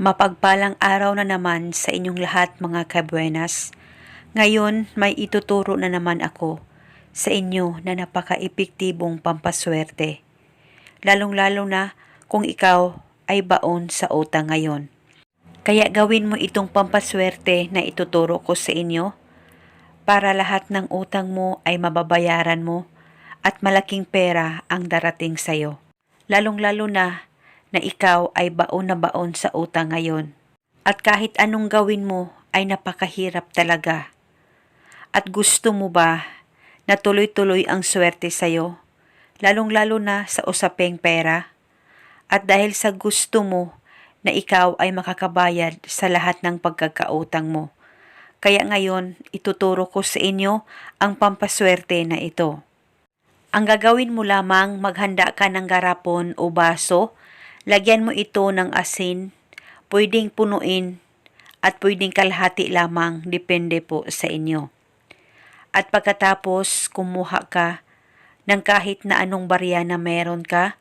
Mapagpalang araw na naman sa inyong lahat mga kabuenas. Ngayon may ituturo na naman ako sa inyo na napaka-epektibong pampaswerte. Lalong-lalo na kung ikaw ay baon sa utang ngayon. Kaya gawin mo itong pampaswerte na ituturo ko sa inyo para lahat ng utang mo ay mababayaran mo at malaking pera ang darating sa'yo. Lalong-lalo na na ikaw ay baon na baon sa utang ngayon. At kahit anong gawin mo ay napakahirap talaga. At gusto mo ba na tuloy-tuloy ang swerte sa'yo? Lalong-lalo na sa usapeng pera? At dahil sa gusto mo na ikaw ay makakabayad sa lahat ng pagkakautang mo. Kaya ngayon, ituturo ko sa inyo ang pampaswerte na ito. Ang gagawin mo lamang maghanda ka ng garapon o baso, lagyan mo ito ng asin, pwedeng punuin at pwedeng kalahati lamang, depende po sa inyo. At pagkatapos kumuha ka ng kahit na anong barya na meron ka,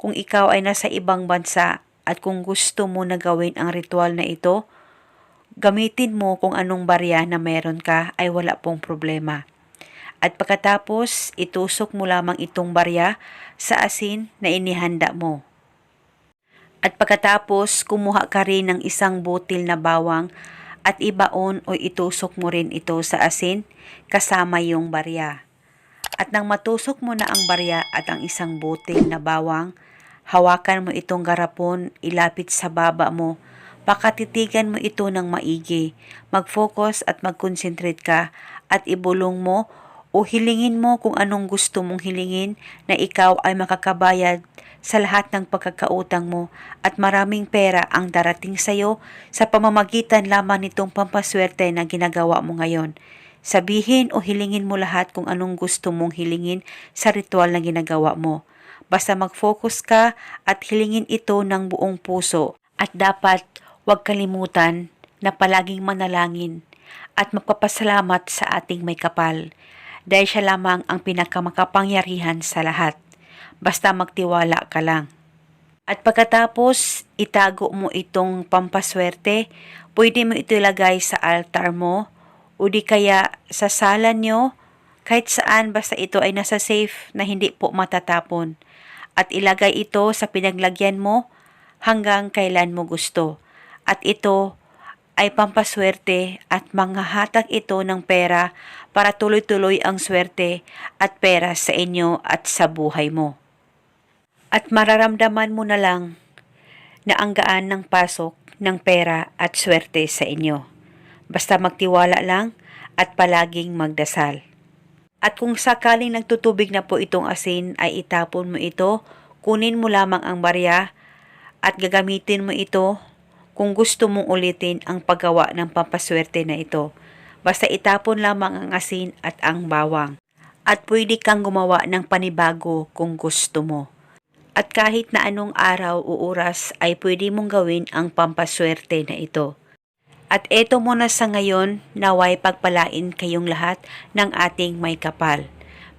kung ikaw ay nasa ibang bansa at kung gusto mo na gawin ang ritual na ito, gamitin mo kung anong barya na meron ka ay wala pong problema. At pagkatapos, itusok mo lamang itong barya sa asin na inihanda mo. At pagkatapos, kumuha ka rin ng isang butil na bawang at ibaon o itusok mo rin ito sa asin kasama yung barya. At nang matusok mo na ang barya at ang isang butil na bawang, hawakan mo itong garapon, ilapit sa baba mo, pakatitigan mo ito ng maigi, mag-focus at mag-concentrate ka at ibulong mo o hilingin mo kung anong gusto mong hilingin na ikaw ay makakabayad sa lahat ng pagkakautang mo at maraming pera ang darating sa iyo sa pamamagitan lamang nitong pampaswerte na ginagawa mo ngayon. Sabihin o hilingin mo lahat kung anong gusto mong hilingin sa ritual na ginagawa mo. Basta mag-focus ka at hilingin ito ng buong puso. At dapat huwag kalimutan na palaging manalangin at magpapasalamat sa ating may kapal dahil siya lamang ang pinakamakapangyarihan sa lahat. Basta magtiwala ka lang. At pagkatapos, itago mo itong pampaswerte, pwede mo ito ilagay sa altar mo o di kaya sa sala nyo, kahit saan basta ito ay nasa safe na hindi po matatapon. At ilagay ito sa pinaglagyan mo hanggang kailan mo gusto. At ito ay pampaswerte at manghahatak ito ng pera para tuloy-tuloy ang swerte at pera sa inyo at sa buhay mo. At mararamdaman mo na lang na ang gaan ng pasok ng pera at swerte sa inyo. Basta magtiwala lang at palaging magdasal. At kung sakaling nagtutubig na po itong asin ay itapon mo ito, kunin mo lamang ang barya at gagamitin mo ito kung gusto mong ulitin ang paggawa ng pampaswerte na ito. Basta itapon lamang ang asin at ang bawang. At pwede kang gumawa ng panibago kung gusto mo. At kahit na anong araw o oras ay pwede mong gawin ang pampaswerte na ito. At eto muna sa ngayon, naway pagpalain kayong lahat ng ating may kapal.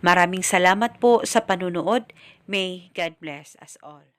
Maraming salamat po sa panunood. May God bless us all.